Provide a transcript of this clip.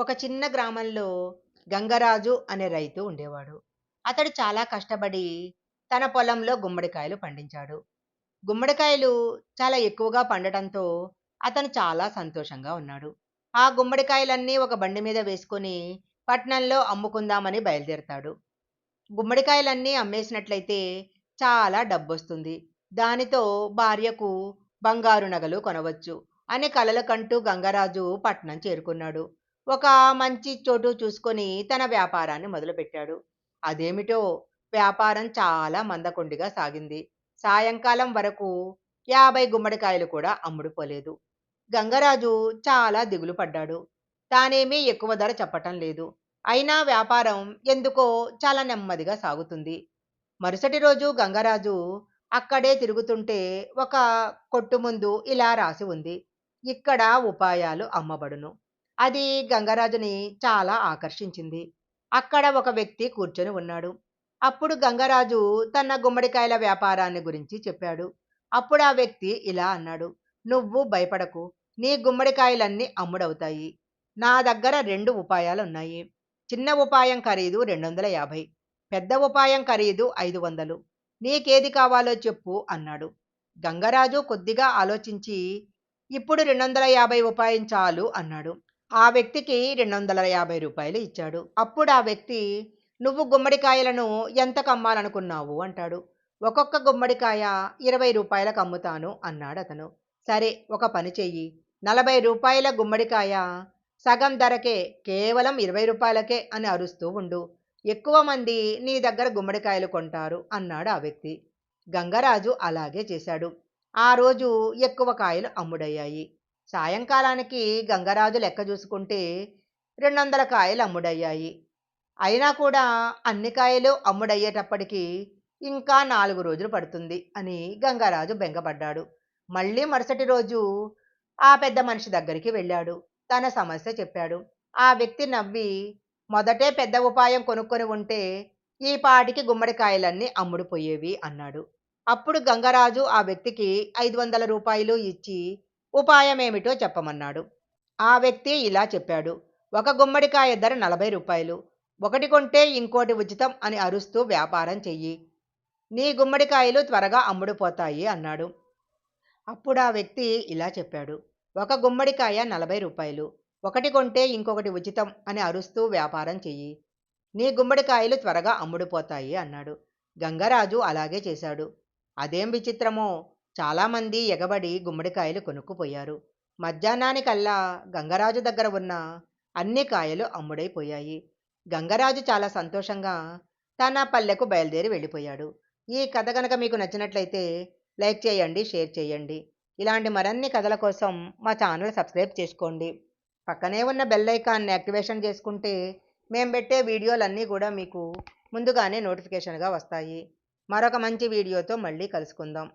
ఒక చిన్న గ్రామంలో గంగరాజు అనే రైతు ఉండేవాడు. అతడు చాలా కష్టపడి తన పొలంలో గుమ్మడికాయలు పండించాడు. గుమ్మడికాయలు చాలా ఎక్కువగా పండటంతో అతను చాలా సంతోషంగా ఉన్నాడు. ఆ గుమ్మడికాయలన్నీ ఒక బండి మీద వేసుకొని పట్నంలో అమ్ముకుందామని బయలుదేరతాడు. గుమ్మడికాయలన్నీ అమ్మేసినట్లయితే చాలా డబ్బొస్తుంది. దానితో భార్యకు బంగారు నగలు కొనవచ్చు అని కలలు కంటూ గంగరాజు పట్నం చేరుకున్నాడు. ఒక మంచి చోటు చూసుకొని తన వ్యాపారాన్ని మొదలుపెట్టాడు. అదేమిటో వ్యాపారం చాలా మందకొండిగా సాగింది. సాయంకాలం వరకు యాభై గుమ్మడికాయలు కూడా అమ్ముడుపోలేదు. గంగరాజు చాలా దిగులు పడ్డాడు. తానేమీ ఎక్కువ ధర చెప్పటం లేదు. అయినా వ్యాపారం ఎందుకో చాలా నెమ్మదిగా సాగుతుంది. మరుసటి రోజు గంగరాజు అక్కడే తిరుగుతుంటే ఒక కొట్టు ముందు ఇలా రాసి ఉంది. ఇక్కడ ఉపాయాలు అమ్మబడును. అది గంగరాజుని చాలా ఆకర్షించింది. అక్కడ ఒక వ్యక్తి కూర్చొని ఉన్నాడు. అప్పుడు గంగరాజు తన గుమ్మడికాయల వ్యాపారాన్ని గురించి చెప్పాడు. అప్పుడు ఆ వ్యక్తి ఇలా అన్నాడు. నువ్వు భయపడకు. నీ గుమ్మడికాయలన్నీ అమ్ముడవుతాయి. నా దగ్గర రెండు ఉపాయాలు ఉన్నాయి చిన్న ఉపాయం ఖరీదు రెండు వందల యాభై. పెద్ద ఉపాయం ఖరీదు ఐదు వందలు. నీకేది కావాలో చెప్పు అన్నాడు. గంగరాజు కొద్దిగా ఆలోచించి ఇప్పుడు రెండు వందల యాభై ఉపాయం చాలు అన్నాడు. ఆ వ్యక్తికి రెండు వందల యాభై రూపాయలు ఇచ్చాడు. అప్పుడు ఆ వ్యక్తి నువ్వు గుమ్మడికాయలను ఎంతకు అమ్మాలనుకున్నావు? అంటాడు. ఒక్కొక్క గుమ్మడికాయ ఇరవై రూపాయలకు అమ్ముతాను అన్నాడు అతను. సరే ఒక పని చెయ్యి. నలభై రూపాయల గుమ్మడికాయ సగం ధరకే కేవలం ఇరవై రూపాయలకే అని అరుస్తూ ఉండు. ఎక్కువ మంది నీ దగ్గర గుమ్మడికాయలు కొంటారు అన్నాడు ఆ వ్యక్తి. గంగరాజు అలాగే చేశాడు. ఆ రోజు ఎక్కువ కాయలు అమ్ముడయ్యాయి. సాయంకాలానికి గంగరాజు లెక్క చూసుకుంటే రెండు వందల కాయలు అమ్ముడయ్యాయి. అయినా కూడా అన్ని కాయలు అమ్ముడయ్యేటప్పటికీ ఇంకా నాలుగు రోజులు పడుతుంది అని గంగరాజు బెంగపడ్డాడు. మళ్ళీ మరుసటి రోజు ఆ పెద్ద మనిషి దగ్గరికి వెళ్ళాడు. తన సమస్య చెప్పాడు. ఆ వ్యక్తి నవ్వి మొదటే పెద్ద ఉపాయం కొనుక్కొని ఉంటే ఈ పాటికి గుమ్మడికాయలన్నీ అమ్ముడుపోయేవి అన్నాడు. అప్పుడు గంగరాజు ఆ వ్యక్తికి ఐదు వందల రూపాయలు ఇచ్చి ఉపాయమేమిటో చెప్పమన్నాడు. ఆ వ్యక్తి ఇలా చెప్పాడు. ఒక గుమ్మడికాయ ధర నలభై రూపాయలు. ఒకటి కొంటే ఇంకోటి ఉచితం అని అరుస్తూ వ్యాపారం చెయ్యి. నీ గుమ్మడికాయలు త్వరగా అమ్ముడుపోతాయి అన్నాడు. అప్పుడు ఆ వ్యక్తి ఇలా చెప్పాడు. ఒక గుమ్మడికాయ నలభై రూపాయలు. ఒకటి కొంటే ఇంకొకటి ఉచితం అని అరుస్తూ వ్యాపారం చెయ్యి. నీ గుమ్మడికాయలు త్వరగా అమ్ముడుపోతాయి అన్నాడు. గంగరాజు అలాగే చేశాడు. అదేం విచిత్రమో? చాలామంది ఎగబడి గుమ్మడికాయలు కొనుక్కుపోయారు. మధ్యాహ్నానికల్లా గంగరాజు దగ్గర ఉన్న అన్ని కాయలు అమ్ముడైపోయాయి. గంగరాజు చాలా సంతోషంగా తన పల్లెకు బయలుదేరి వెళ్ళిపోయాడు. ఈ కథ కనుక మీకు నచ్చినట్లయితే లైక్ చేయండి షేర్ చేయండి. ఇలాంటి మరిన్ని కథల కోసం మా ఛానల్ సబ్స్క్రైబ్ చేసుకోండి. పక్కనే ఉన్న బెల్ ఐకాన్ని యాక్టివేషన్ చేసుకుంటే మేము పెట్టే వీడియోలన్నీ కూడా మీకు ముందుగానే నోటిఫికేషన్గా వస్తాయి. మరొక మంచి వీడియోతో మళ్ళీ కలుసుకుందాం.